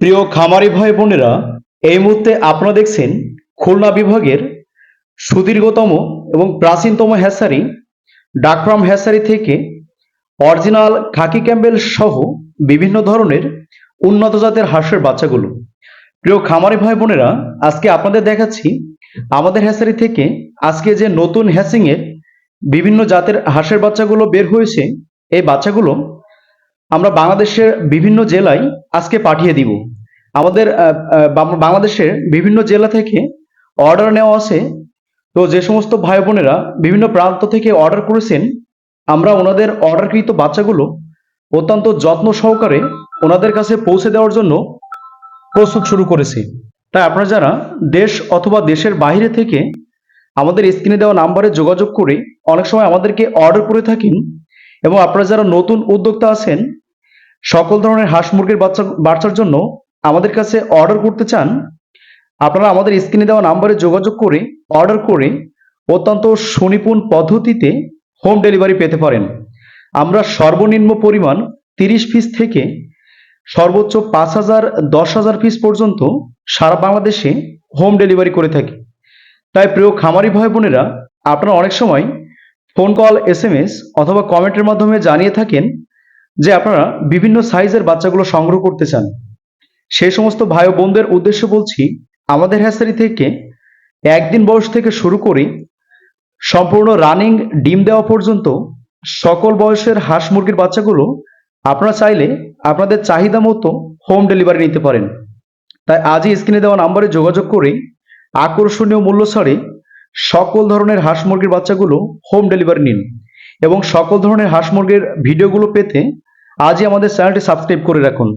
প্রিয় খামারি ভাই বোনেরা, এই মুহূর্তে আপনারা দেখছেন খুলনা বিভাগের সুদীর্ঘতম এবং প্রাচীনতম হ্যাসারি ডাকফার্ম হ্যাসারি থেকে অরিজিনাল খাকি ক্যাম্বেল সহ বিভিন্ন ধরনের উন্নত জাতের হাঁসের বাচ্চাগুলো। প্রিয় খামারি ভাই বোনেরা, আজকে আপনাদের দেখাচ্ছি আমাদের হ্যাসারি থেকে আজকে যে নতুন হ্যাসিংয়ের বিভিন্ন জাতের হাঁসের বাচ্চাগুলো বের হয়েছে, এই বাচ্চাগুলো আমরা বাংলাদেশের বিভিন্ন জেলায় আজকে পাঠিয়ে দিব। আমাদের বাংলাদেশের বিভিন্ন জেলা থেকে অর্ডার নেওয়া আছে। তো যে সমস্ত ভাই বোনেরা বিভিন্ন প্রান্ত থেকে অর্ডার করেছেন, আমরা ওনাদের অর্ডারকৃত বাচ্চাগুলো অত্যন্ত যত্ন সহকারে ওনাদের কাছে পৌঁছে দেওয়ার জন্য প্রস্তুত শুরু করেছি। তাই আপনারা যারা দেশ অথবা দেশের বাইরে থেকে আমাদের স্ক্রিনে দেওয়া নাম্বারে যোগাযোগ করে অনেক সময় আমাদেরকে অর্ডার করে থাকেন এবং আপনারা যারা নতুন উদ্যোক্তা আছেন সকল ধরনের হাঁস মুরগির বাচ্চা বাচ্চার জন্য আমাদের কাছে অর্ডার করতে চান, আপনারা আমাদের স্ক্রিনে দেওয়া নাম্বারে যোগাযোগ করে অর্ডার করে অত্যন্ত সুনিপুণ পদ্ধতিতে হোম ডেলিভারি পেতে পারেন। আমরা সর্বনিম্ন পরিমাণ তিরিশ পিস থেকে সর্বোচ্চ পাঁচ হাজার, দশ হাজার পিস পর্যন্ত সারা বাংলাদেশে হোম ডেলিভারি করে থাকি। তাই প্রিয় খামারি ভাই বোনেরা, আপনারা অনেক সময় phone call S M S অথবা কমেন্টের মাধ্যমে জানিয়ে থাকেন যে আপনারা বিভিন্ন সাইজের বাচ্চাগুলো সংগ্রহ করতে চান। সেই সমস্ত ভাই বোনদের উদ্দেশ্য বলছি, আমাদের হ্যাসারি থেকে একদিন বয়স থেকে শুরু করে সম্পূর্ণ রানিং ডিম দেওয়া পর্যন্ত সকল বয়সের হাঁস মুরগির বাচ্চাগুলো আপনারা চাইলে আপনাদের চাহিদা মতো হোম ডেলিভারি নিতে পারেন। তাই আজই স্ক্রিনে দেওয়া নাম্বারে যোগাযোগ করে আকর্ষণীয় মূল্য ছাড়ে সকল ধরনের হাঁস মুরগির বাচ্চাগুলো হোম ডেলিভারি নিন। এবং সকল ধরনের হাঁস মুরগির ভিডিওগুলো পেতে আজই আমাদের চ্যানেলটি সাবস্ক্রাইব করে রাখুন।